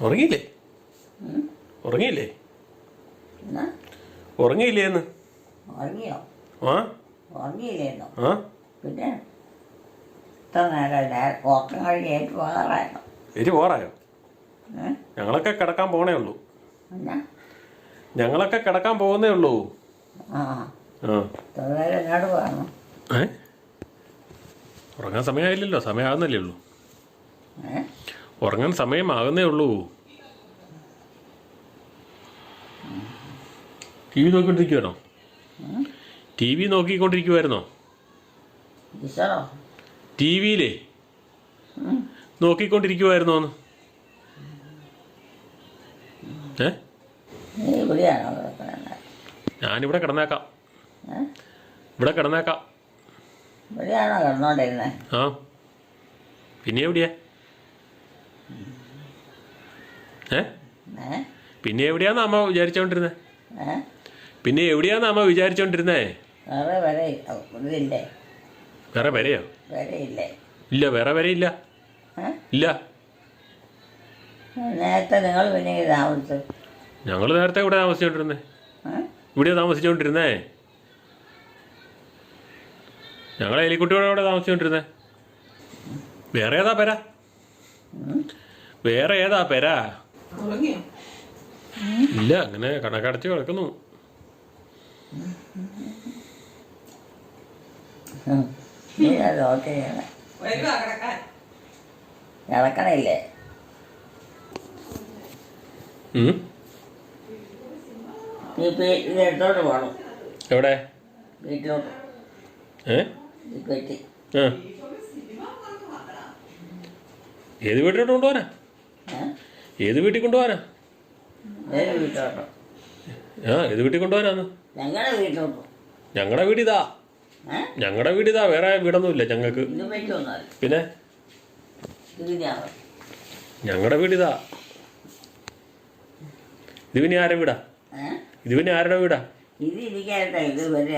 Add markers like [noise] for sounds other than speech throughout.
ഉറങ്ങിയില്ലേ ഉറങ്ങിയില്ലേ? ഉറങ്ങിയില്ലേന്ന് ഉറങ്ങിയില്ലേ? എന്ന്? ഉറങ്ങിയോ? ആ? ഉറങ്ങിയില്ലേന്നോ? ആ? പിന്നെ? ഇത്ര നേരം ഞാൻ ഉറക്കം കഴിഞ്ഞ് ഏറ്റു പോകാറായിരുന്നു എരി പോറായോ ഞങ്ങളൊക്കെ കിടക്കാൻ പോണേ ഉള്ളൂ. ഞങ്ങളൊക്കെ കിടക്കാൻ പോകുന്നേ ഉള്ളൂ. ഉറങ്ങാൻ സമയമായില്ലല്ലോ. സമയമാകുന്നല്ലേ ഉള്ളൂ. ഉറങ്ങാൻ സമയമാകുന്നേ ഉള്ളൂ. ടി വി നോക്കിക്കൊണ്ടിരിക്കുവാണോ? ടി വി നോക്കിക്കൊണ്ടിരിക്കുവായിരുന്നോ? ടി വിയിലേ? നോക്കിക്കൊണ്ടിരിക്കുവായിരുന്നോ ഏ? ഞാനിവിടെ കിടന്നേക്കാം. ഇവിടെ കിടന്നേക്കാം. ആ. പിന്നെ എവിടെയാ? ഏ? പിന്നെ എവിടെയാന്ന് അമ്മ വിചാരിച്ചോണ്ടിരുന്നേ? പിന്നെ എവിടെയാന്ന് അമ്മ വിചാരിച്ചോണ്ടിരുന്നേ? വേറെ വരെയോ? വരെ ഇല്ലേ? വേറെ വരെ ഇല്ല. ഇല്ല. നേരത്തെ നിങ്ങൾ പിന്നെ താമസിച്ചു? ഞങ്ങൾ നേരത്തെ ഇവിടെ താമസിച്ചോണ്ടിരുന്നേ? ഇവിടെ താമസിച്ചോണ്ടിരുന്നേ? ഞങ്ങൾ എലിക്കുട്ടിയോടെ ഇവിടെ താമസിച്ചോണ്ടിരുന്നേ? വേറെ ഏതാ പെര? വേറെ ഏതാ പെര? ഇല്ല അങ്ങനെ കണക്കടച്ച് കിടക്കുന്നു. കിടക്കണില്ലേ? പോകണം എവിടെ? വീട്ടിലോട്ട്. ഏ? ഏത് വീട്ടിലോട്ട് കൊണ്ടുപോകാനാ? ഏത് വീട്ടിൽ കൊണ്ടുപോകാനാ? വീട്ടിലോട്ടോ? ആ ഏത് വീട്ടിൽ കൊണ്ടുപോകാനാന്ന്? ഞങ്ങളുടെ വീടിതാ. ഏ? ഞങ്ങളുടെ വീടിതാ വേറെ വീടൊന്നുമില്ല ഞങ്ങൾക്ക് ഇത് പിന്നെ? ഞങ്ങളുടെ വീടിതാ. ഇത് പിന്നെ ആരുടെ വീടാ? ഏ? ഇത് പിന്നെ ആരുടെ വീടാ? ഇത് ഇരിക്കാനായിട്ടാ ഇത് വരിക.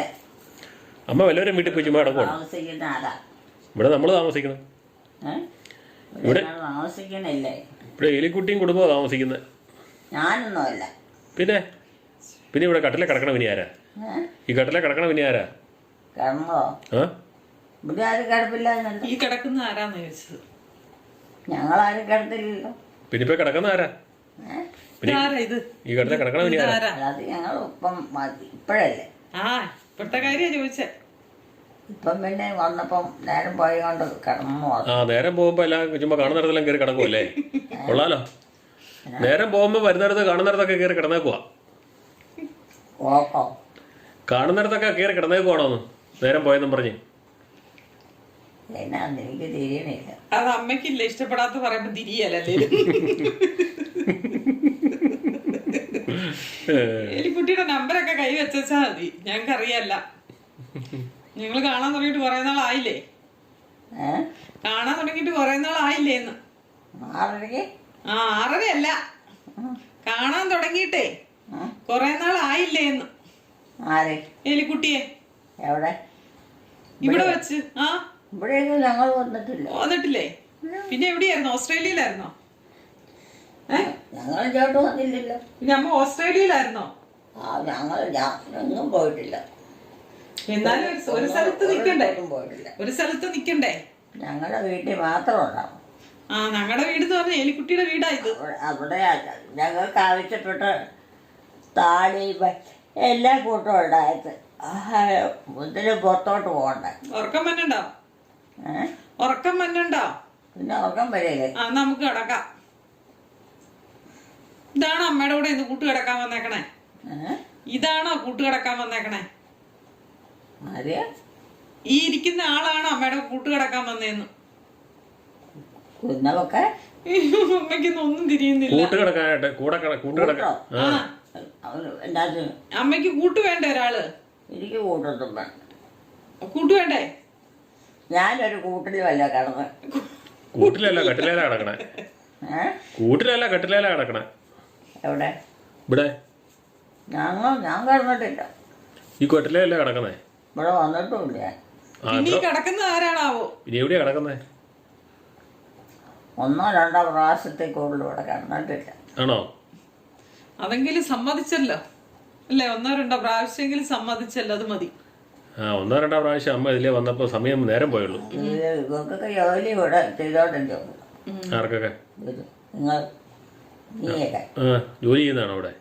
അമ്മ വല്ലവരും വീട്ടിൽ പോയി ചുമ്മാ താമസിക്കുന്ന ആരാ ഇവിടെ നമ്മൾ താമസിക്കണം. ഏ? ഇവിടെ- ഇവിടെ താമസിക്കണില്ലേ? ഇവിടെ എലിക്കുട്ടിയും കുടുംബമാണ് താമസിക്കുന്നത് ഞാനൊന്നുമല്ല. പിന്നെ? പിന്നെ ഇവിടെ കട്ടിലെ കിടക്കണം ഇനി ആരാ? ഈ കട്ടിലെ കിടക്കണം ഇനി ആരാ? കിടന്നോ? ആ? ഇവിടെ ആരും കിടപ്പില്ല ഈ കിടക്കുന്ന ആരാന്ന് ചോദിച്ചത്? ഞങ്ങളാരും കിടത്തില്ലല്ലോ. പിന്നെ ഇപ്പൊ കിടക്കുന്ന ആരാ? പിന്നെ ഈ കട്ടിലെ കിടക്കണം ഇനി ആരാ? ഇപ്പഴല്ലേ അത് ഞങ്ങൾ ഇപ്പം ഇപ്പോഴല്ലേ? ആ ഇപ്പോഴത്തെ കാര്യ ചോദിച്ചേ. ഇപ്പം പിന്നെ വന്നപ്പം നേരം പോയി കൊണ്ട് കിടന്നു ആ നേരം പോകുമ്പോ എല്ലാം ചുമ്മാ കാണുന്നിടത്തെല്ലാം കയറി കിടക്കുമല്ലേ കൊള്ളാലോ. നേരം പോകുമ്പോ വരുന്നിടത്ത് കാണുന്നിടത്തൊക്കെ കയറി കിടന്നേക്കുവാ. ഓക്കോ കാണുന്നിടത്തൊക്കെ കയറി കിടന്നേക്കുവാണോന്ന് നേരം പോയെന്നും പറഞ്ഞ്. എന്നാന്ന് എനിക്ക് തിരിയണില്ല. അത് അമ്മയ്ക്കില്ല? ഇഷ്ടപ്പെടാത്ത പറയുമ്പോ തിരിയല്ലേ എലിക്കുട്ടിയുടെ നമ്പറൊക്കെ കൈ വെച്ചാ മതി. ഞങ്ങൾക്ക് ഞങ്ങൾ കാണാൻ തുടങ്ങിയിട്ട് കുറെ നാളായില്ലേ? കാണാൻ തുടങ്ങിയിട്ട് കുറെ നാളായില്ലേ എന്ന് ആ ആറരയല്ല. കാണാൻ തുടങ്ങിയിട്ടേ. കുറെ നാളായില്ലേ എന്ന് എലിക്കുട്ടിയെ. എവിടെ? ഇവിടെ വെച്ച്. ആ? ഇവിടെ ഞങ്ങൾ വന്നിട്ടില്ല. വന്നിട്ടില്ലേ? പിന്നെ എവിടെയായിരുന്നു? ഓസ്ട്രേലിയയിലായിരുന്നോ? ഞങ്ങൾ ഇങ്ങോട്ട് വന്നില്ലല്ലോ. പിന്നെ അമ്മ ഓസ്ട്രേലിയയിലായിരുന്നോ? ആ ഞങ്ങൾ ഒന്നും എങ്ങും പോയിട്ടില്ല. എന്നാലും ഒരു- ഒരു സ്ഥലത്ത് നിൽക്കണ്ടേ ഒരിടത്തും പോയിട്ടില്ല. ഒരു സ്ഥലത്ത് നിൽക്കണ്ടേ ഞങ്ങളുടെ വീട്ടിൽ മാത്രം ഉണ്ടാവും. ആ ഞങ്ങളുടെ വീട് എന്ന് പറഞ്ഞാൽ എലിക്കുട്ടിയുടെ വീടാ ഇത്. അവിടെ അവിടെ ഞങ്ങൾക്ക് ആവശ്യപ്പെട്ട താളി പ- എല്ലാ കൂട്ടവും ഉണ്ടായത്. മുതിന് പുറത്തോട്ട് പോകണ്ടേ? ഉറക്കം വന്നണ്ടോ ഏ? ഉറക്കം വന്നണ്ടോ പിന്നെ ഉറക്കം വരില്ലേ? ആ നമുക്ക് കിടക്കാം. ഇതാണോ അമ്മയുടെ കൂടെ ഇന്ന് കൂട്ട് കിടക്കാൻ വന്നേക്കണേ? ഏ? ഇതാണോ കൂട്ട് കിടക്കാൻ വന്നേക്കണേ? ആരെയാ? ഈ ഇരിക്കുന്ന ആളാണ് അമ്മയുടെ കൂട്ട് കിടക്കാൻ വന്നേന്ന്? കുന്നമൊക്കെ അമ്മയ്ക്കൊന്നും ഒന്നും തിരിയുന്നില്ല. കൂട്ട് കിടക്കാനായിട്ട് കൂടെ കൂട്ട് കിടക്കാൻ? ആ. അവന് എന്നാത്തിന് അമ്മയ്ക്ക് കൂട്ട് വേണ്ട ഒരാൾ? എനിക്ക് കൂട്ടൊന്നും വേണ്ട. കൂട്ട് വേണ്ടേ? ഞാനൊരു കൂട്ടിൽ വല്ല കിടന്ന്. കൂട്ടിലല്ല കട്ടിലേല കിടക്കണേ. ഏ? കൂട്ടിലല്ല കട്ടിലേല കിടക്കണേ. എവിടെ? ഇവിടെ. ഞങ്ങൾ ഞാൻ കിടന്നിട്ടില്ല. ഈ കട്ടിലല്ല കിടക്കുന്നേ ഇവിടെ വന്നിട്ടുമില്ല ഇനി കിടക്കുന്ന ആരാണാവോ? ഇനി എവിടെയാ കിടക്കുന്നേ? ഒന്നോ രണ്ടോ പ്രാവശ്യത്തെ കൂടുതൽ ഇവിടെ കിടന്നിട്ടില്ല. ആണോ? അതെങ്കിലും സമ്മതിച്ചല്ലോ. അല്ലേ? ഒന്നോ രണ്ടോ പ്രാവശ്യമെങ്കിലും സമ്മതിച്ചല്ലോ അത് മതി. ആ ഒന്നോ രണ്ടോ പ്രാവശ്യം അമ്മ ഇതിലേ വന്നപ്പോൾ സമയം നേരം പോയുള്ളൂ. ഇത് ഇവർക്കൊക്കെ ജോലി ഇവിടെ ചെയ്തോണ്ടല്ലോ ആർക്കൊക്കെ? ഇത് നിങ്ങൾ നീയൊക്കെ. ആ ജോലി ചെയ്യുന്നതാണോ അവിടെ?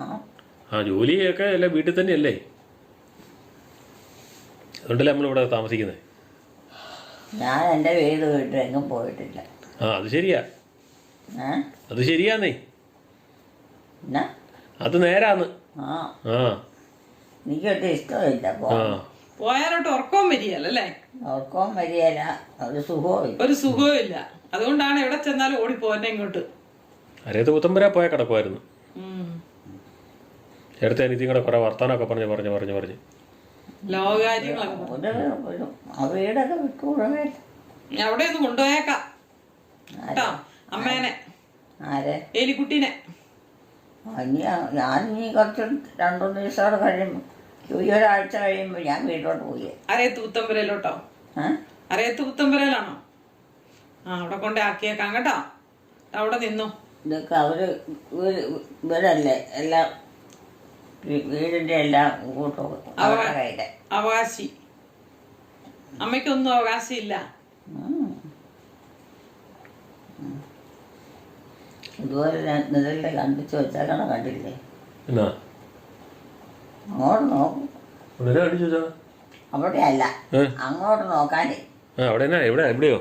ആ. ആ ജോലിയൊക്കെ അല്ലേ വീട്ടിൽ തന്നെയല്ലേ? അതുകൊണ്ടല്ലേ നമ്മളിവിടെ താമസിക്കുന്നത് ഞാൻ എന്റെ വീട് വീട്ടിൽ എങ്ങും പോയിട്ടില്ല. ആ അത് ശരിയാ. ഏ? അത് ശരിയാന്നേ. അത് നേരാന്ന്. ആ. ആ. എനിക്കൊട്ട് ഇഷ്ടമില്ല ആ. പോകാൻ പോയാലോട്ട് ഉറക്കവും വരികയല്ലേ ഉറക്കവും വരികയില്ല. ഒരു സുഖവും ഇല്ല ഒരു സുഖവും ഇല്ല അതുകൊണ്ടാണ് എവിടെ ചെന്നാലും ഓടിപ്പോന്നെ ഇങ്ങോട്ട്. അരേത് പുത്തമ്പര പോയ കിടക്കുമായിരുന്നു ഉം. ചേട്ടത്തെ കൂടെ കുറേ വർത്താനമൊക്കെ പറഞ്ഞ് പറഞ്ഞ് പറഞ്ഞ് പറഞ്ഞ്. ലോകകാര്യങ്ങളൊക്കെ പറഞ്ഞു. ഒരു ഒരു വീടൊക്കെ ഞാൻ അവിടെ ഒന്ന് കൊണ്ടുപോയേക്കാം കേട്ടോ? അമ്മേനെ. ആരെ? എലിക്കുട്ടീനെ. ഇനി ഞാൻ ഇനി കുറച്ച് രണ്ടൂന്ന് ദിവസം ദിവസത്തോടെ കഴിയുമ്പോൾ ഈ ഒരാഴ്ച കഴിയുമ്പോൾ ഞാൻ വീട്ടിലോട്ട് പോയി അരയത്ത് പുത്തമ്പരയിലോട്ടോ ഏ? അരയത്ത് പുത്തമ്പരയിലാണോ ആ അവിടെ കൊണ്ട് ആക്കിയേക്കാം കേട്ടോ. അവിടെ നിന്നു. ഇതൊക്കെ അവർ വീട് ഇവരല്ലേ? എല്ലാം വീടിന്റെ എല്ലാം കൂട്ടും അവരുടെ കയ്യിലെ. അവകാശി. അമ്മയ്ക്കൊന്നും അവകാശമില്ല. ഇതുപോലെ നിഴലിൽ കണ്ടിച്ച് വെച്ചേക്കണം കണ്ടില്ലേ അങ്ങോട്ട് നോക്കും. അവിടെ അല്ല. അങ്ങോട്ട് നോക്കാനേ. അവിടെ എവിടെ? എവിടെയോ?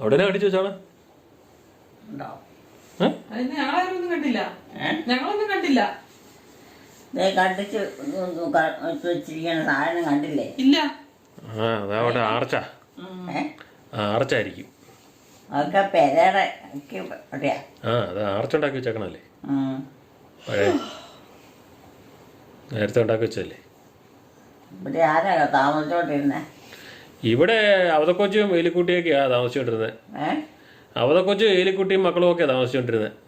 അവിടെ വെച്ചാണ്? ഞങ്ങളാരും കണ്ടില്ല? ഞങ്ങളൊന്നും കണ്ടില്ല. കണ്ടിച്ച് വെച്ചിരിക്കുന്ന സാധനം കണ്ടില്ലേ? ആ ഇല്ല അതാ അവിടെ ആർച്ച. ഉം. ഏ? ആ ആർച്ചായിരിക്കും. അതൊക്കെ പെരയുടെ ഒക്കെ എവിടെയാ ആ അത് ആർച്ച ഉണ്ടാക്കി വെച്ചേക്കണല്ലേ ഉം. പഴയ നേരത്തെ ഉണ്ടാക്കി വെച്ചതല്ലേ? ഇവിടെ ആരാ താമസിച്ചോണ്ടിരുന്നേ? ഇവിടെ അവതക്കൊച്ചും എലിക്കുട്ടിയൊക്കെയാ താമസിച്ചുകൊണ്ടിരുന്നത് ഏ? അവതക്കൊച്ചും എലിക്കുട്ടിയും മക്കളും ഒക്കെയാ താമസിച്ചുകൊണ്ടിരുന്നത് അത്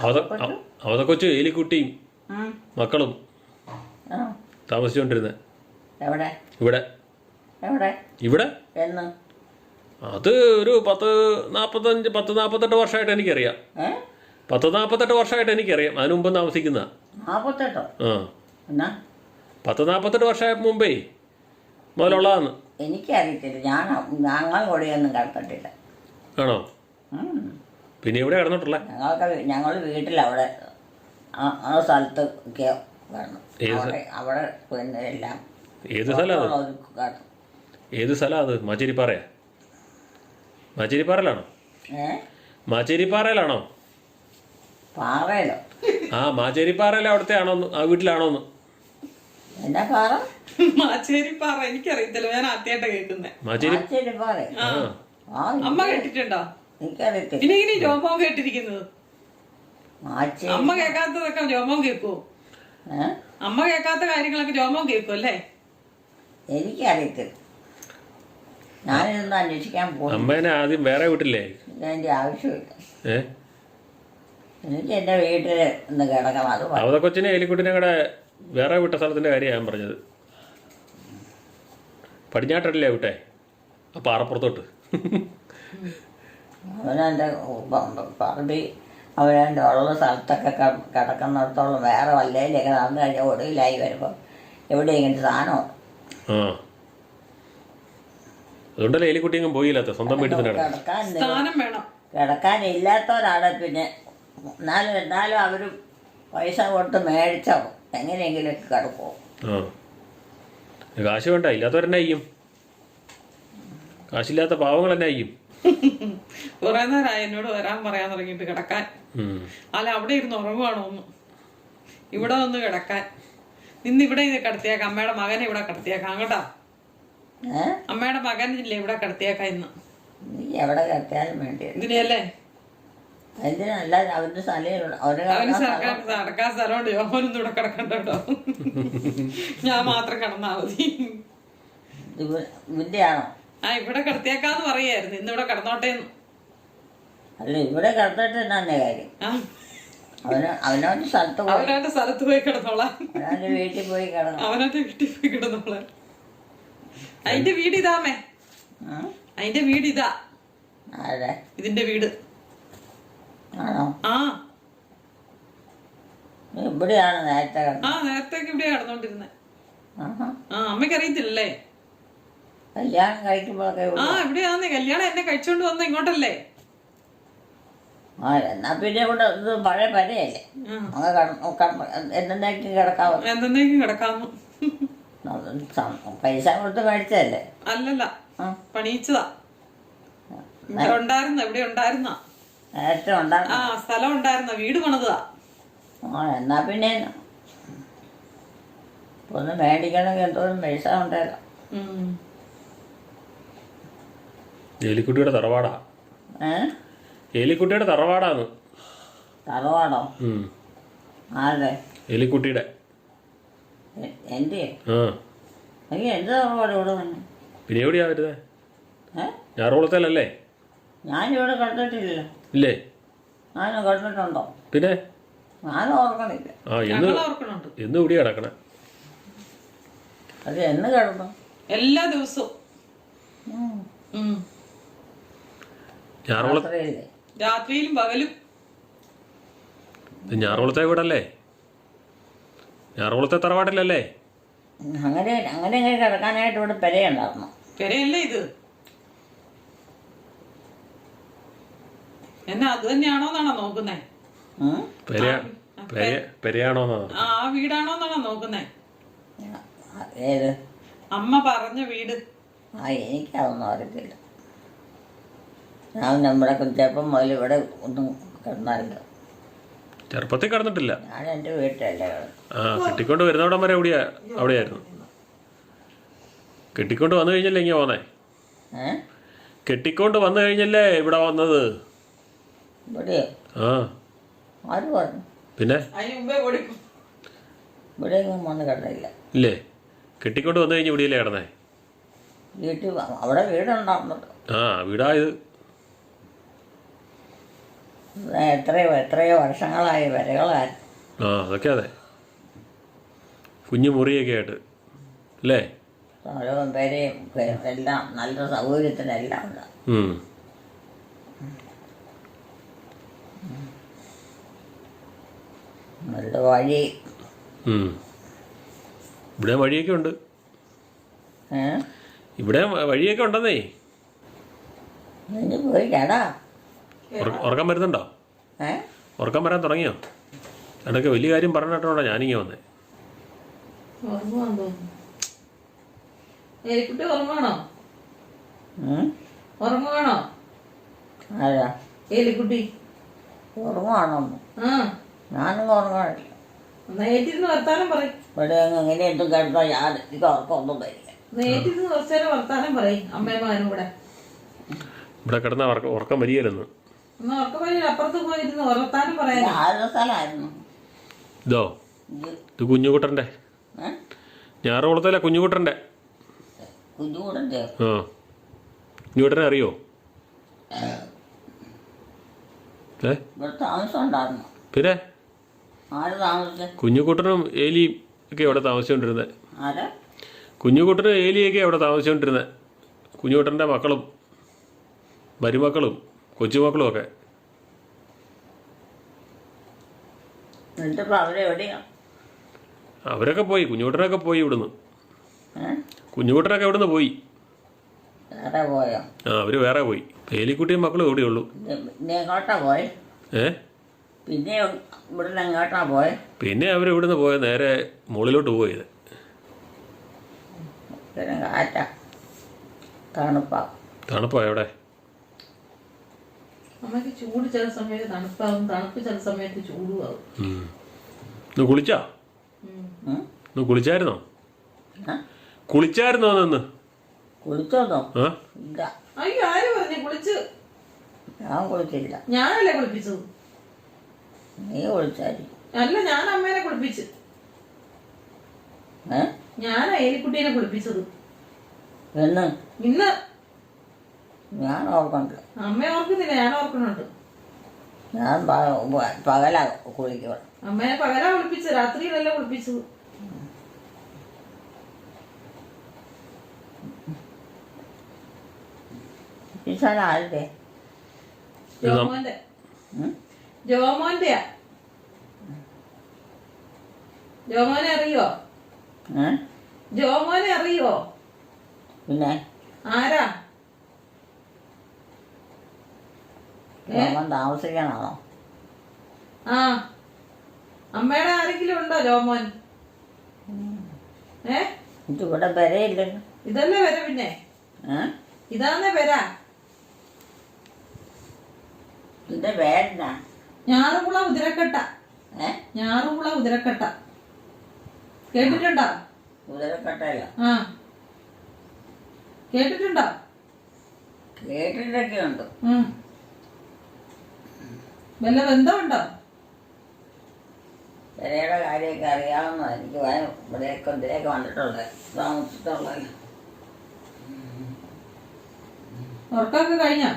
അവത കൊച്ചു എലിക്കുട്ടിയും. മക്കളും. താമസിച്ചുകൊണ്ടിരുന്നത് എവിടെ? ഇവിടെ. എവിടെ? ഇവിടെ? എന്ന്? അത് ഒരു പത്ത് നാൽപ്പത്തഞ്ച് പത്ത് നാൽപ്പത്തെട്ട് വർഷമായിട്ട് എനിക്കറിയാം. പത്ത് നാൽപ്പത്തെട്ട് വർഷമായിട്ട് എനിക്കറിയാം. അതിന് മുമ്പ് താമസിക്കുന്ന. നാൽപ്പത്തെട്ടോ ആ. എന്നാ? പത്ത് നാൽപ്പത്തെട്ട് വർഷമായ മുമ്പേ മുതലുള്ളതാണ് എനിക്കറിയത്തില്ല. ഞാൻ ഞങ്ങൾ കൂടെയൊന്നും കടത്തിട്ടില്ല ആണോ. പിന്നെ ഇവിടെ കിടന്നിട്ടുള്ള ഞങ്ങൾക്ക് ഞങ്ങൾ വീട്ടിലവിടെ ആ- ആ സ്ഥലത്ത് ഒക്കെ അവിടെ അവിടെ പിന്നെ എല്ലാം ഏത് സ്ഥലമാണ് ഏത് സ്ഥലമാണ് അത്? മാച്ചേരിപ്പാറയാ മാച്ചേരിപ്പാറയിലാണോ? ഏ? മാച്ചേരിപ്പാറയിലാണോ? പാറയിലോ? ആ മാച്ചേരിപ്പാറയിലെ അവിടുത്തെ ആണോ ആ വീട്ടിലാണോന്ന് എന്നാ പാറ? മാച്ചേരി പാറ എനിക്കറിയത്തില്ല. ഞാൻ ആദ്യമായിട്ടാ കേൾക്കുന്നത് മാച്ചേരി പാറ ആ. ആ അമ്മ കേട്ടിട്ടുണ്ടോ? എനിക്കറിയത്തില്ല. പിന്നെ ഇങ്ങനെ ജോമോൻ കേട്ടിരിക്കുന്നത്? ആച്ചേരി അമ്മ കേൾക്കാത്തതൊക്കെ അമ്മ കേൾക്കാത്ത കാര്യങ്ങളൊക്കെ ജോമോൻ കേൾക്കും അല്ലേ? എനിക്കറിയത്തില്ല. ഞാനിതൊന്നും അന്വേഷിക്കാൻ പോകും അമ്മേനെ ആദ്യം വേറെ വീട്ടില്ലേ ഇതിന്റെ ആവശ്യമില്ല. എനിക്ക് എന്റെ വീട്ടിൽ ഒന്ന് കിടക്കണം അത് മതി. അവതക്കൊച്ചിനെ എലിക്കുട്ടിനെ കൂടെ വേറെ വിട്ട സ്ഥലത്തിന്റെ കാര്യം ഞാൻ പറഞ്ഞത്. പടിഞ്ഞാട്ടല്ലേ വിട്ടെ ആ പാറപ്പുറത്തോട്ട്. അവനെന്റെ പറമ്പി അവനെന്റെ ഉള്ള സ്ഥലത്തൊക്കെ കിടക്കുന്നിടത്തോളം വേറെ വല്ലയിലൊക്കെ നടന്നു കഴിഞ്ഞാൽ ഒടുവിലായി വരുമ്പോൾ എവിടെ ഇങ്ങനെ സാധനമോ? അതുകൊണ്ടല്ലേ പോയില്ലാത്ത സ്വന്തം വീട്ടിൽ തന്നെ കിടക്കാനില്ലാത്തവരാണ് പിന്നെ എന്നാലും എന്നാലും അവർ പൈസ കൊടുത്ത് മേടിച്ചോ. എങ്ങനെയെങ്കിലും കിടക്കുമോ കാശ് വേണ്ട ഇല്ലാത്തവരെന്നെ ചെയ്യും? കാശില്ലാത്ത പാവങ്ങൾ തന്നെ ചെയ്യും? കുറെ നേരമായി എന്നോട് വരാൻ പറയാൻ തുടങ്ങിയിട്ട് കിടക്കാൻ. അല്ല അവിടെ ഇരുന്ന് ഉറങ്ങുവാണോ ഒന്ന്? ഇവിടെ വന്ന് കിടക്കാൻ. നിന്ന് ഇവിടെ ഇത് കിടത്തിയേക്കാം. അമ്മയുടെ മകനെ ഇവിടെ കിടത്തിയേക്കാം അങ്ങോട്ടാ അമ്മയുടെ ഇല്ലേ ഇവിടെ കിടത്തിയേക്കാം ഇന്ന്. നീ എവിടെ കിടത്തിയാലും വേണ്ടി. ഇതിനെയല്ലേ? എന്തിനല്ല നടക്കാൻ സ്ഥലമുണ്ട്. യോഹനൊന്നും ഇവിടെ കിടക്കണ്ട [laughs] ഞാൻ മാത്രം കിടന്നാ മതി. ഇവ- ആണോ ആ ഇവിടെ കിടത്തിയേക്കാന്ന് പറയായിരുന്നു ഇന്ന് ഇവിടെ കിടന്നോട്ടെ അല്ല ഇവിടെ കിടന്നിട്ട് തന്നെ കാര്യം? അവന് അവനവന്റെ സ്ഥലത്ത് അവനവന്റെ സ്ഥലത്ത് പോയി കിടന്നോളാം. അവനവന്റെ വീട്ടിൽ പോയി കിടന്നു. അവനവന്റെ വീട്ടിൽ പോയി കിടന്നോളാം. അതിന്റെ വീട് ഇതാമേ? അതിന്റെ വീട് ഇതാ. അതെ ഇതിന്റെ വീട്. ആണോ? ആ. ഇവിടെയാണ് നേരത്തെ ആ നേരത്തേക്ക് ഇവിടെ കടന്നോണ്ടിരുന്നെ. ആ അമ്മയ്ക്ക് അറിയത്തില്ലല്ലേ കല്യാണം കഴിക്കുമ്പോഴൊക്കെ ഇവിടെ ആ ഇവിടെയാന്ന്. കല്യാണം എന്നെ കഴിച്ചോണ്ട് വന്ന ഇങ്ങോട്ടല്ലേ? ആ എന്നാ പിന്നെ ഇവിടെ ഇത് പഴയ പരയല്ലേ? എന്തെന്നേക്കും കിടക്കാവോ? എന്തെന്നേക്കും കിടക്കാന്നു പൈസ കൊടുത്ത് മേടിച്ചതല്ലേ? അല്ലല്ല. പണിയിച്ചതാ. ഇവിടെ ഉണ്ടായിരുന്ന? ഉണ്ടായിരുന്ന? ആ സ്ഥലം ഉണ്ടായിരുന്ന? വീട് പണിതാ ആ എന്നാ പിന്നെ? ഒന്ന് മേടിക്കണമെങ്കിൽ എന്തോരം പൈസ ഉണ്ടല്ലോ. ഉം. ഏലിക്കുട്ടിയുടെ തറവാടാ. ഏ? ഏലിക്കുട്ടിയുടെ തറവാടാന്ന്. തറവാടോ. ആരുടെ? ഏലിക്കുട്ടിയുടെ. എ- എന്റെ ആ. എനിക്ക് എന്ത് തറവാട് ഇവിടെ തന്നെ. പിന്നെ എവിടെയാ വരുന്നത് ഞാറോളത്തല്ലേ ഞാൻ ഞാനിവിടെ കണ്ടിട്ടില്ലല്ലോ ഇല്ലേ? ഞാനും കണ്ടിട്ടുണ്ടോ? പിന്നെ? ഞാൻ ഓർക്കണില്ല. ആ എന്ന് കൂടി കിടക്കണ എന്നും ഇവിടെ കിടക്കണേ. അത് എന്ന് കിടന്നു? എല്ലാ ദിവസവും. രാത്രിയില്ലേ രാത്രിയിലും പകലും. ഇത് ഞാറകുളത്തെ വീടല്ലേ? ഞാറകുളത്തെ തറവാട്ടിലല്ലേ? അങ്ങനെ അങ്ങനെ അങ്ങനെ കിടക്കാനായിട്ട് ഇവിടെ പെരയുണ്ടായിരുന്നു. പെരയല്ലേ ഇത്? എന്നാ അത് തന്നെയാണോന്നാണോ നോക്കുന്നേ? ഉം? പെര പെര ആ വീടാണോ വീടാണോന്നാണോ നോക്കുന്നേ? ഏത്? അമ്മ പറഞ്ഞ വീട്. ആ എനിക്കതൊന്നും അറിയത്തില്ല. ഞാൻ നമ്മുടെ കുഞ്ഞപ്പം മുതൽ ഇവിടെ ഒന്നും കിടന്നാറില്ല. ചെറുപ്പത്തിൽ കിടന്നിട്ടില്ല. ഞാൻ എന്റെ വീട്ടിലല്ലേ ആ കെട്ടിക്കൊണ്ട് വരുന്നവിടം വരെ എവിടെയാ? അവിടെയായിരുന്നു. കെട്ടിക്കൊണ്ട് വന്നു കഴിഞ്ഞല്ലേ ഇങ്ങനെ പോന്നേ? കെട്ടിക്കൊണ്ട് വന്നു കഴിഞ്ഞല്ലേ ഇവിടെ വന്നത്? ആ. പിന്നെ? ഇല്ലേ? കെട്ടിക്കൊണ്ട് വന്നു കഴിഞ്ഞ് ഇവിടെയല്ലേ കിടന്നേ? വീട്ടിൽ അവിടെ വീടുണ്ടാവുന്നുണ്ട് ആ വീടായത് എത്രയോ എത്രയോ വർഷങ്ങളായി വരകളായി ആ അതൊക്കെ അതെ. കുഞ്ഞു മുറിയൊക്കെ ആയിട്ട്. അല്ലേ? സ്ഥലവും പേരെയും എല്ലാം നല്ല സൗകര്യത്തിനെല്ലാം ഉണ്ട്. നല്ല വഴി. ഇവിടെ വഴിയൊക്കെ ഉണ്ട്. ഇവിടെ വഴിയൊക്കെ ഉണ്ടെന്നേ. പോയി കേടാ. ഉറക്ക- വരുന്നുണ്ടോ? ഉറക്കം വരാൻ തുടങ്ങിയോ? അതൊക്കെ വലിയ കാര്യം പറഞ്ഞിട്ടുണ്ടോ ഞാനിങ്ങനെ വന്നേ. എലിക്കുട്ടി ഉറങ്ങുവാണോ? ഞാനും ഉറങ്ങാനില്ല നേറ്റിരുന്ന് വർത്താനം പറയും. ഇവിടെ അങ്ങ് ഇങ്ങനെ എന്തും കിടന്നാൽ ഞാൻ എനിക്ക് ഉറക്കമൊന്നും വരില്ല. നേറ്റിരുന്ന് കുറച്ചേരം വർത്താനം പറയും അമ്മയും മകനും കൂടെ. ഇവിടെ കിടന്ന ഉറക്കം ഉറക്കം വരികയില്ലെന്ന് ഇത് ഇതോ ഇത് ഇത് കുഞ്ഞുകുട്ടന്റെ ഏ? ഞാറുകുളത്തല്ലേ ആ. കുഞ്ഞുകുട്ടനെ അറിയോ? പിന്നെ? കുഞ്ഞുകൂട്ടനും ഏലിയും ഒക്കെ അവിടെ താമസിച്ചുകൊണ്ടിരുന്നത് കുഞ്ഞുകൂട്ടനും കുഞ്ഞുകുട്ടനും ഏലിയൊക്കെ അവിടെ താമസിച്ചുകൊണ്ടിരുന്നത് കുഞ്ഞുകുട്ടന്റെ മക്കളും മരുമക്കളും. കൊച്ചുമക്കളും ഒക്കെ അവരൊക്കെ പോയി കുഞ്ഞുകുട്ടനൊക്കെ പോയി ഇവിടുന്ന്. കുഞ്ഞുകൂട്ടനൊക്കെ ഇവിടുന്ന് പോയി. ആ അവർ വേറെ പോയി. പേലിക്കുട്ടിയും മക്കളും ഇവിടെ ഉള്ളൂ. ഏ? പിന്നെ ഇവിടുന്ന് എങ്ങോട്ടാ പോയെ? പിന്നെ അവർ ഇവിടുന്ന് പോയ നേരെ മുകളിലോട്ട് പോയത് തണുപ്പാ. തണുപ്പാ എവിടെ? അമ്മയ്ക്ക് ചൂട് ചില സമയത്ത് തണുപ്പാകും തണുപ്പ് ചില സമയത്ത് ചൂടും ആകും ഇന്ന് കുളിച്ചാ? ഇന്ന് കുളിച്ചായിരുന്നോ? കുളിച്ചായിരുന്നോ നിന്ന് കുളിച്ചോന്നോ? ഇല്ല. അയ്യോ ആര് പറഞ്ഞു? കുളിച്ച്. ഞാൻ കുളിച്ചില്ല. ഞാനല്ലേ കുളിപ്പിച്ചത്? നീ കുളിച്ചാരി അല്ല ഞാൻ അമ്മേനെ കുളിപ്പിച്ച്. ഞാൻ ഞാനാ എലിക്കുട്ടീനെ കുളിപ്പിച്ചത്. എന്ന്? ഇന്ന്. ഞാൻ ഓർക്കണ്ട അമ്മ ഓർക്കുന്നില്ല ഞാൻ ഓർക്കുന്നുണ്ട്. ഞാൻ പകലാ കുളിക്കുക പകലാ രാത്രിയിലല്ല കുളിപ്പിച്ചത് ആരുടെ ജോമോന്റെ? ജോമോന്റെയാ. ജോമോനെ അറിയോ? ജോമോനെ അറിയോ? പിന്നെ? ആരാ? രോമൻ താമസിക്കണോ ആ. അമ്മയുടെ ആരെങ്കിലും ഉണ്ടോ രോമോൻ ഏ? ഇതിവിടെ പെരയില്ലല്ലോ ഇതല്ലേ വര പിന്നെ? ഇതാന്നേ വര. ഇതിന്റെ പേരെന്നാ ഞാറുകുള ഉതിരക്കട്ട. ഏ? ഞാറുകുള ഉതിരക്കട്ട. കേട്ടിട്ടുണ്ടോ? കുതിരക്കട്ടല്ലോ ആ. കേട്ടിട്ടുണ്ടോ? കേട്ടിട്ടൊക്കെ ഉണ്ട് ഉം. വല്ല ബന്ധമുണ്ടോ വിലയുടെ കാര്യമൊക്കെ അറിയാവുന്ന എനിക്ക് ഇവിടെയൊക്കെ ഇതിലേക്ക് വന്നിട്ടുള്ളത് താമസിച്ചിട്ടുള്ളത് ഉറക്കമൊക്കെ കഴിഞ്ഞോ?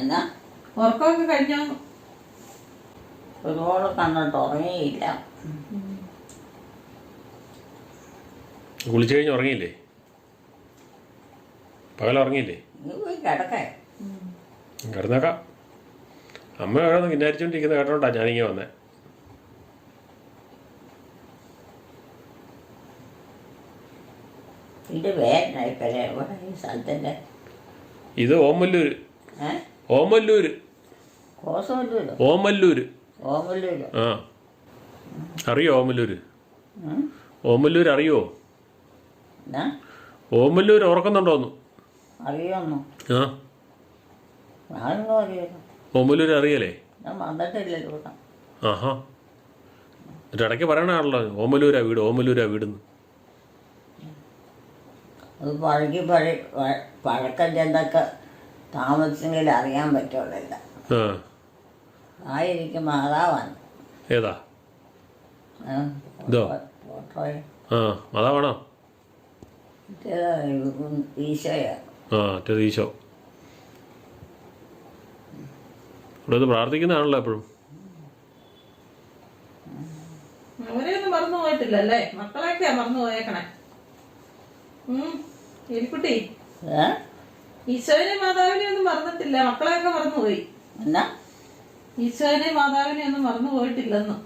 എന്നാ? ഉറക്കമൊക്കെ കഴിഞ്ഞോ? ഒരുപാട് കണ്ടിട്ട് ഉറങ്ങിയില്ല. കുളിച്ചു കഴിഞ്ഞ് ഉറങ്ങിയില്ലേ? പകൽ ഉറങ്ങിയില്ലേ? നീ പോയി കിടക്കേ. കിടന്നേക്കാം. അമ്മ ഓരോന്ന് വിചാരിച്ചോണ്ടിരിക്കുന്ന കേട്ടോണ്ടാ ഞാനിങ്ങനെ വന്നേ. ഇത് ഓമല്ലൂര്. ഓമല്ലൂര്. ഓമല്ലൂര്. ആ. അറിയോ ഓമല്ലൂര്? ഓമല്ലൂർ ഓമല്ലൂര് അറിയോ? എന്നാ ഓമല്ലൂര് ഓർക്കുന്നുണ്ടോന്ന്? അറിയാമോ? ആ. ഞാനൊന്നും അറിയലേ ഞാൻ ഇവിടെ ആഹാ. എന്നിട്ട് ഇടയ്ക്ക് പറയണാണല്ലോ ഓമലൂരാ വീട് ഓമലൂരാ വീടെന്ന്. അത് പഴകി പഴ പഴ- പഴക്കം ചെന്നൊക്കെ താമസിച്ചെങ്കിൽ അറിയാൻ പറ്റുള്ളല്ല ആ. ആയിരിക്കും മാതാവാണ്. ഏതാ? ഇതോ? ആ അതാവണോ മറ്റേതാ ഈശോയാണ് ആ മറ്റേത് ഈശോ. ഇവിടെ ഒന്ന് പ്രാർത്ഥിക്കുന്നതാണല്ലോ എപ്പോഴും. അവരെയൊന്നും മറന്നു പോയിട്ടില്ലല്ലേ മക്കളെയൊക്കെയാ മറന്നു പോയേക്കണേ. ഉം എലിക്കുട്ടി. ഏ? ഈശോനെ മാതാവിനെ ഒന്നും മറന്നിട്ടില്ല. മക്കളെയൊക്കെ മറന്നുപോയി എന്നാ? ഈശോനെ മാതാവിനെ ഒന്നും മറന്നു പോയിട്ടില്ലെന്ന്.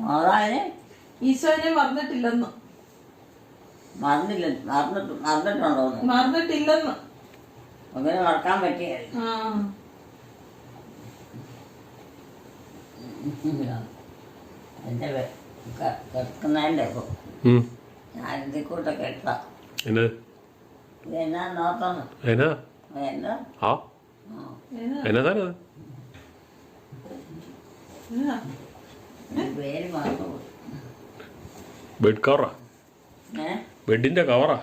മാതാവിനെ? ഈശോനെ മറന്നിട്ടില്ലെന്ന്. മറന്നില്ല മറന്നിട്ട് മറന്നിട്ടുണ്ടോന്ന്? മറന്നിട്ടില്ലെന്ന്. അങ്ങനെ മറക്കാൻ പറ്റിയായിരുന്നു എന്റെ ഇതിൽ കൂട്ടൊക്കെ ഇട്ടാ എന്നത് ഇതെന്നാ നോക്കുന്നു? എന്നാ? ആ. പേര് ബെഡ് കവറാ ബെഡിന്റെ കവറാ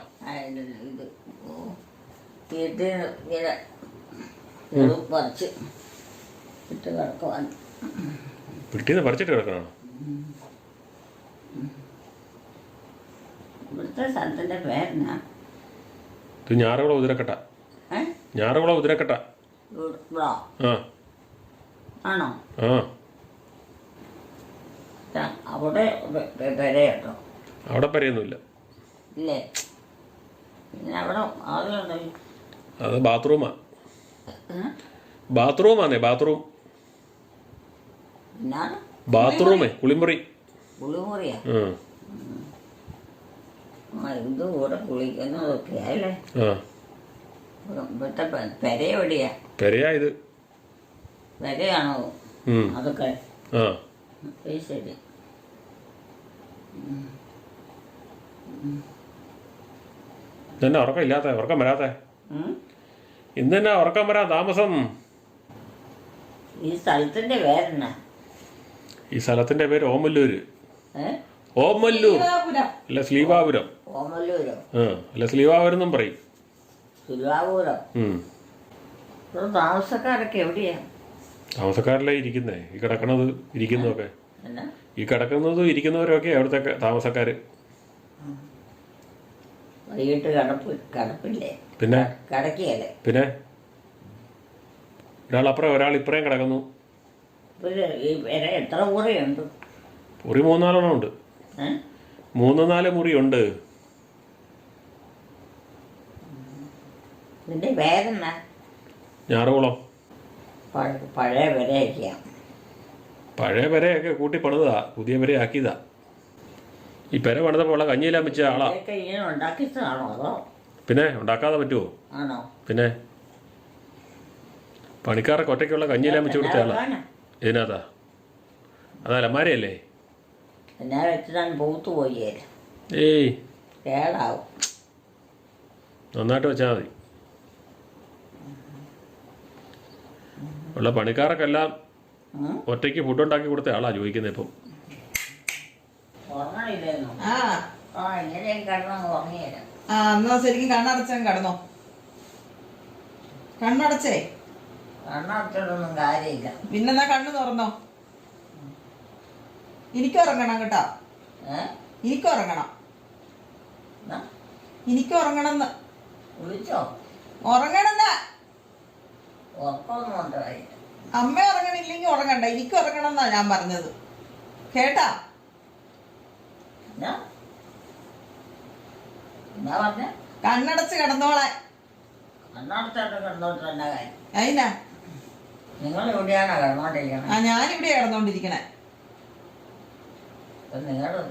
വീട്ടിൽ പറിച്ച് ഇട്ട് കിടക്കുവാൻ വീട്ടിൽ നിന്ന് പറിച്ചിട്ട് കിടക്കണോ? ഇവിടുത്തെ സ്ഥലത്തിന്റെ പേരെന്നാ? ഇത് ഞാറുകുളം ഉതിരക്കട്ട. ഞാറുകുളം ഉതിരക്കട്ട. ഇവിടോ ആ. ആണോ? ആ. ആ, അവിടെ പെ- പെ- പെരയുണ്ടോ? അവിടെ പരയൊന്നുമില്ല. ഇല്ലേ? പിന്നെ അവിടെ ആളുകളുണ്ടോ? അത് ബാത്റൂമാ. ഏ? ബാത്റൂമാന്നേ ബാത്റൂം. ബാത്റൂമേ കുളിമുറി. കുളിമുറിയാ? ഇത് കൂടെ കുളിക്കുന്നതൊക്കെ അല്ലേ ആ. ഇവിടുത്തെ പെ- പെര എവിടെയാ? പെരയാ ഇത് പെരയാണോ. അതൊക്കെ. ശരി. ഇന്നെന്നാ ഉറക്കം ഇല്ലാത്ത ഉറക്കം വരാത്ത? ഉം? ഇന്നെന്നാ ഉറക്കം വരാൻ താമസം? ഈ സ്ഥലത്തിന്റെ പേരെന്നാ? ഈ സ്ഥലത്തിന്റെ പേര് ഓമല്ലൂര്. ഓമല്ലൂർ. അല്ല സ്ലീവാപുരം ഓമല്ലൂരോ. അല്ല സ്ലീവാപുരം എന്നും പറയും. താമസക്കാരൊക്കെ എവിടെയാ? താമസക്കാരല്ലേ ഇരിക്കുന്നേ? ഈ കിടക്കണത് ഇരിക്കുന്നതൊക്കെ. ഈ കിടക്കുന്നതും ഇരിക്കുന്നവരൊക്കെ അവിടുത്തെ താമസക്കാര്. വൈകിട്ട് കടപ്പ് കടപ്പില്ലേ? പിന്നെ? പിന്നെ? ഒരാൾ അപ്പുറം ഒരാൾ ഇപ്പുറം കിടക്കുന്നു. ഈ എത്ര മുറിയുണ്ട്? മുറി മൂന്നാലെണ്ണം ഉണ്ട്. ഏ? മൂന്ന് നാല് മുറി ഉണ്ട് പേരെന്നാ? ഞാറുകുളം. പഴ- പഴയ പഴയ പെരയൊക്കെ കൂട്ടി പണിതാ പുതിയ പെര ആക്കിയതാ. ഈ പെര പണിതപ്പോൾ ഉള്ള കഞ്ഞിയിലാൻ വെച്ച ആളാ? ഇതൊക്കെ ഇങ്ങനെ ഉണ്ടാക്കിച്ചതാണോ അതോ? പിന്നെ ഉണ്ടാക്കാതെ പറ്റുമോ ആണോ? പിന്നെ പണിക്കാരൊക്കെ ഒറ്റയ്ക്കുള്ള കഞ്ഞിയിലാൻ വെച്ച് കൊടുത്ത ആളാ. ഇതിനകത്താ? അത് അലമാരയല്ലേ എന്നാ വെച്ചിട്ടാണ് പൂത്തു പോയി ഏയ്. കേടാവും. നന്നായിട്ട് വെച്ചാൽ മതി. ഉള്ള പണിക്കാർക്കെല്ലാം എല്ലാം ഒറ്റയ്ക്ക് ഫുഡ് ഉണ്ടാക്കി കൊടുത്ത ആളാ ചോദിക്കുന്നത് ഇപ്പം. ആ. എന്നാ ശരിക്കും കണ്ണടച്ചാൻ കടന്നോ. കണ്ണടച്ചേ. കണ്ണടച്ചിട്ടൊന്നും കാര്യമില്ല. പിന്നെന്നാ കണ്ണു തുറന്നോ? എനിക്ക് ഉറങ്ങണം കേട്ടോ. എനിക്ക് ഉറങ്ങണം. എനിക്ക് ഉറങ്ങണം വിളിച്ചോ? ഉണ്ടായി അമ്മ ഉറങ്ങണില്ലെങ്കിൽ ഉറങ്ങണ്ട. എനിക്ക് ഉറങ്ങണം എന്നാ ഞാൻ പറഞ്ഞത്. കേട്ടാ? കണ്ണടച്ച് കിടന്നോളെ കണ്ണടച്ച് കിടന്നോട്ട് അതിനാ നിങ്ങൾ എവിടെയാണോ കിടന്നോണ്ടിരിക്കണത് ആ ഞാനിവിടെ കിടന്നോണ്ടിരിക്കണേ നിങ്ങളുടെ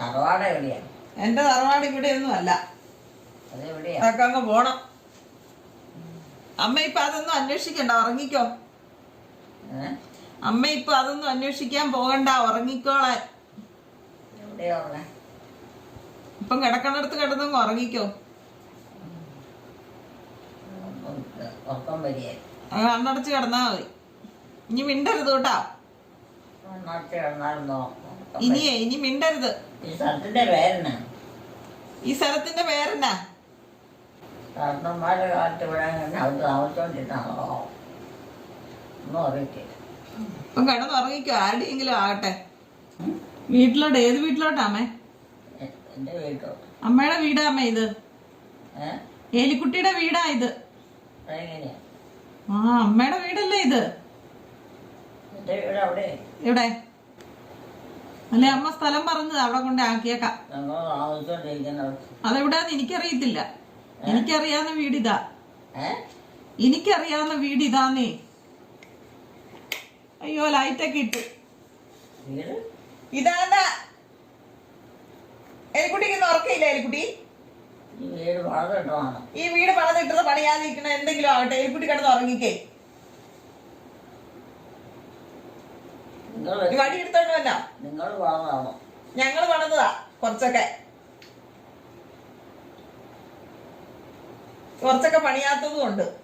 തറവാട് എവിടെയാണ് എന്റെ തറവാട് ഇവിടെ ഒന്നും അല്ല അതൊക്കെ അങ്ങ് പോണം. അമ്മ ഇപ്പൊ അതൊന്നും അന്വേഷിക്കണ്ട ഉറങ്ങിക്കോ. അമ്മ ഇപ്പൊ അതൊന്നും അന്വേഷിക്കാൻ പോകണ്ട ഉറങ്ങിക്കോളെ. എവിടെയാ ഉള്ളേ ഇപ്പം കിടക്കണടുത്ത് കിടന്നങ്ങ് ഉറങ്ങിക്കോ. ഉറക്കം വരിക ആ കണ്ണടച്ച് കിടന്നാ മതി. ഇനി മിണ്ടരുത് കേട്ടാ. ഇനിയേ ഇനി മിണ്ടരുത്. ഈ സ്ഥലത്തിന്റെ പേരെന്നാ? ഈ സ്ഥലത്തിന്റെ പേരെന്നാ? കാരണന്മാരുടെ കാലത്ത് ഇവിടെ അങ്ങനെ അവർ താമസിച്ചോണ്ടിരുന്നാണോ? ഒന്നും അറിയത്തില്ല. ഇപ്പം കിടന്ന് ഉറങ്ങിക്കോ ആരുടെയെങ്കിലും ആകട്ടെ. വീട്ടിലോട്ട് ഏത് വീട്ടിലോട്ടാമേ എന്റെ വീട്ടിലോട്ട്. അമ്മയുടെ വീടാ അമ്മ ഇത്. ഏലിക്കുട്ടിയുടെ വീടാ ഇത്. അതെങ്ങനെയാ? ആ അമ്മയുടെ വീടല്ലേ ഇത്? എവിടെ? അല്ലെ അമ്മ സ്ഥലം പറഞ്ഞത് അവിടെ കൊണ്ട് ആക്കിയേക്കാം. അതെവിടാന്ന് എനിക്കറിയത്തില്ല. എനിക്കറിയാവുന്ന വീട് ഇതാ. എനിക്കറിയാവുന്ന വീട് ഇതാന്നേ. അയ്യോ ലൈറ്റൊക്കെ ഇട്ട്. ഇതാന്നാ എലിക്കുട്ടിക്ക് ഉറക്കയില്ല എലിക്കുട്ടി? ഈ വീട് വീട് പണിതിട്ടത് പണിയാതിരിക്കണ എന്തെങ്കിലും ആവട്ടെ എലിക്കുട്ടി കിടന്ന് ഉറങ്ങിക്കേ. വടി എടുത്തോണ്ട് വന്നോ നിങ്ങൾ വളർന്നാണോ ഞങ്ങൾ പണിതതാ കുറച്ചൊക്കെ. കുറച്ചൊക്കെ പണിയാത്തതും ഉണ്ട്.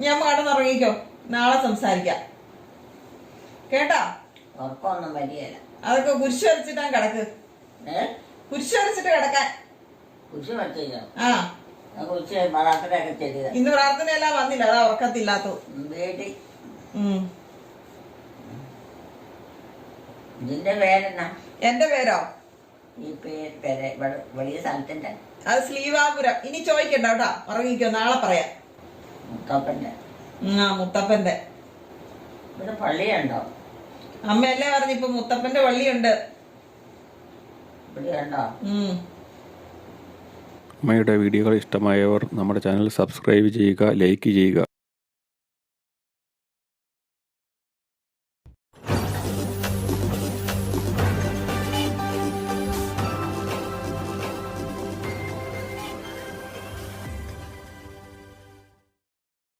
ഞാൻ കടന്നുറങ്ങിക്കോ നാളെ സംസാരിക്കാം. കേട്ടാ? അതൊക്കെ കുരിശ് വരച്ചിട്ടാ കിടക്ക്. കുരിശ് വരച്ചിട്ട് കിടക്കാൻ. കുറിച്ച് വെച്ചില്ല ആ. കുറിച്ച് പ്രാർത്ഥനയൊക്കെ ചെയ്തത് ഇന്ന് പ്രാർത്ഥനയെല്ലാം വന്നില്ല അതാ ഉറക്കത്തില്ലാത്തത്. വീട്ടിൽ ഉം. ഇതിന്റെ പേരെന്നാ? എന്റെ പേരോ? ഈ പേര് പേര് വലിയ സ്ഥലത്തിന്റെ. അത് സ്ലീവാപുരം. ഇനി ചോദിക്കണ്ട കേട്ടോ ഉറങ്ങിക്കോ നാളെ പറയാം. മുത്തപ്പന്റെ. ആ മുത്തപ്പന്റെ. ഇവിടെ പള്ളിയുണ്ടോ? അമ്മയല്ലേ പറഞ്ഞു ഇപ്പൊ മുത്തപ്പന്റെ പള്ളിയുണ്ട്. അമ്മയുടെ വീഡിയോകൾ ഇഷ്ടമായവർ നമ്മുടെ ചാനൽ സബ്സ്ക്രൈബ് ചെയ്യുക ലൈക്ക് ചെയ്യുക.